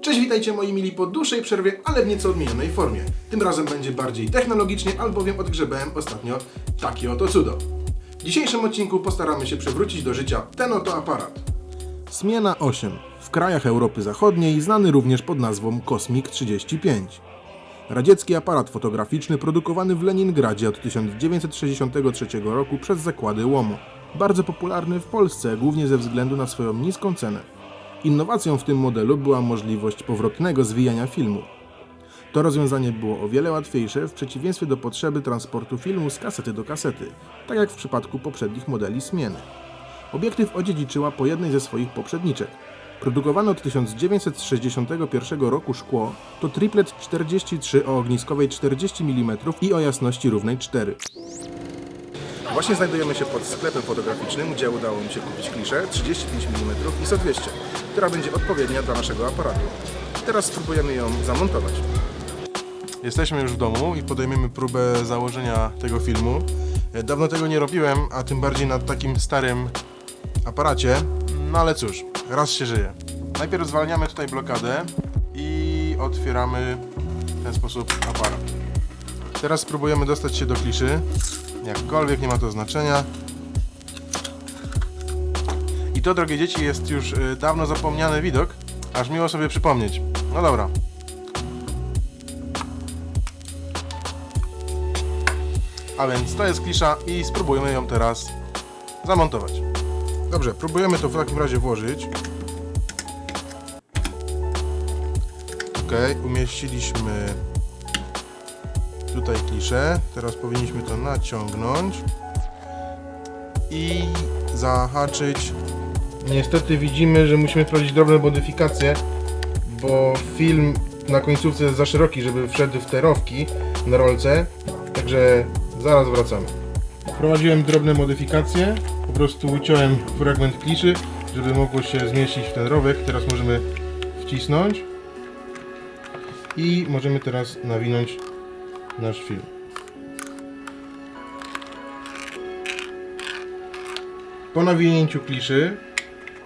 Cześć, witajcie moi mili po dłuższej przerwie, ale w nieco odmienionej formie. Tym razem będzie bardziej technologicznie, albowiem odgrzebałem ostatnio takie oto cudo. W dzisiejszym odcinku postaramy się przywrócić do życia ten oto aparat. Smiena 8. W krajach Europy Zachodniej znany również pod nazwą Kosmik 35. Radziecki aparat fotograficzny produkowany w Leningradzie od 1963 roku przez zakłady Łomo. Bardzo popularny w Polsce, głównie ze względu na swoją niską cenę. Innowacją w tym modelu była możliwość powrotnego zwijania filmu. To rozwiązanie było o wiele łatwiejsze w przeciwieństwie do potrzeby transportu filmu z kasety do kasety, tak jak w przypadku poprzednich modeli Smieny. Obiektyw odziedziczyła po jednej ze swoich poprzedniczek. Produkowane od 1961 roku szkło to triplet 43 o ogniskowej 40 mm i o jasności równej 4. Właśnie znajdujemy się pod sklepem fotograficznym, gdzie udało mi się kupić kliszę 35 mm ISO 200, która będzie odpowiednia dla naszego aparatu. Teraz spróbujemy ją zamontować. Jesteśmy już w domu i podejmiemy próbę założenia tego filmu. E, Dawno tego nie robiłem, a tym bardziej na takim starym aparacie. No ale cóż, raz się żyje. Najpierw zwalniamy tutaj blokadę i otwieramy w ten sposób aparat. Teraz spróbujemy dostać się do kliszy. Jakkolwiek, nie ma to znaczenia. I to, drogie dzieci, jest już y, dawno zapomniany widok, aż miło sobie przypomnieć. No dobra. A więc to jest klisza i spróbujemy ją teraz zamontować. Dobrze, próbujemy to w takim razie włożyć. Ok, umieściliśmy tutaj kliszę. Teraz powinniśmy to naciągnąć i zahaczyć. Niestety widzimy, że musimy wprowadzić drobne modyfikacje, bo film na końcówce jest za szeroki, żeby wszedł w te rowki na rolce. Także zaraz wracamy. Wprowadziłem drobne modyfikacje. Po prostu uciąłem fragment kliszy, żeby mogło się zmieścić w ten rowek. Teraz możemy wcisnąć i możemy teraz nawinąć nasz film. Po nawinięciu kliszy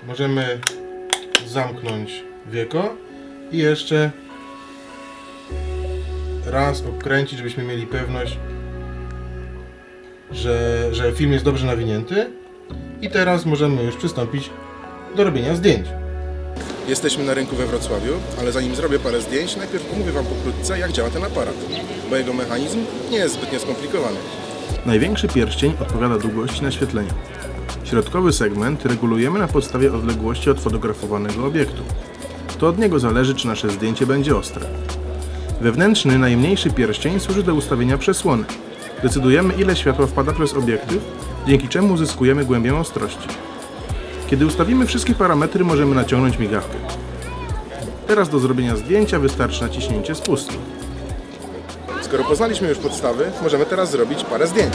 możemy zamknąć wieko i jeszcze raz obkręcić, żebyśmy mieli pewność, że, że film jest dobrze nawinięty. I teraz możemy już przystąpić do robienia zdjęć. Jesteśmy na rynku we Wrocławiu, ale zanim zrobię parę zdjęć, najpierw omówię Wam pokrótce, jak działa ten aparat, bo jego mechanizm nie jest zbytnio skomplikowany. Największy pierścień odpowiada długości naświetlenia. Środkowy segment regulujemy na podstawie odległości od fotografowanego obiektu. To od niego zależy, czy nasze zdjęcie będzie ostre. Wewnętrzny, najmniejszy pierścień służy do ustawienia przesłony. Decydujemy, ile światła wpada przez obiektyw, dzięki czemu uzyskujemy głębię ostrości. Kiedy ustawimy wszystkie parametry, możemy naciągnąć migawkę. Teraz do zrobienia zdjęcia wystarczy naciśnięcie spustu. Skoro poznaliśmy już podstawy, możemy teraz zrobić parę zdjęć.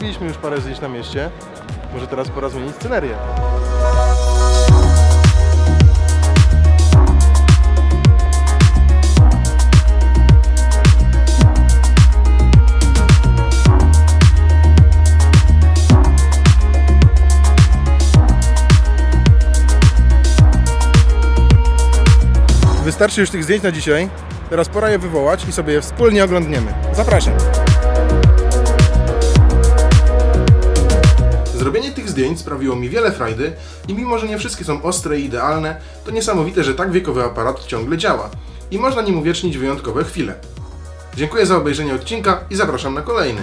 Zrobiliśmy już parę zdjęć na mieście. Może teraz pora zmienić scenerię. Wystarczy już tych zdjęć na dzisiaj. Teraz pora je wywołać i sobie je wspólnie oglądniemy. Zapraszam. Zrobienie tych zdjęć sprawiło mi wiele frajdy i mimo, że nie wszystkie są ostre i idealne, to niesamowite, że tak wiekowy aparat ciągle działa i można nim uwiecznić wyjątkowe chwile. Dziękuję za obejrzenie odcinka i zapraszam na kolejny.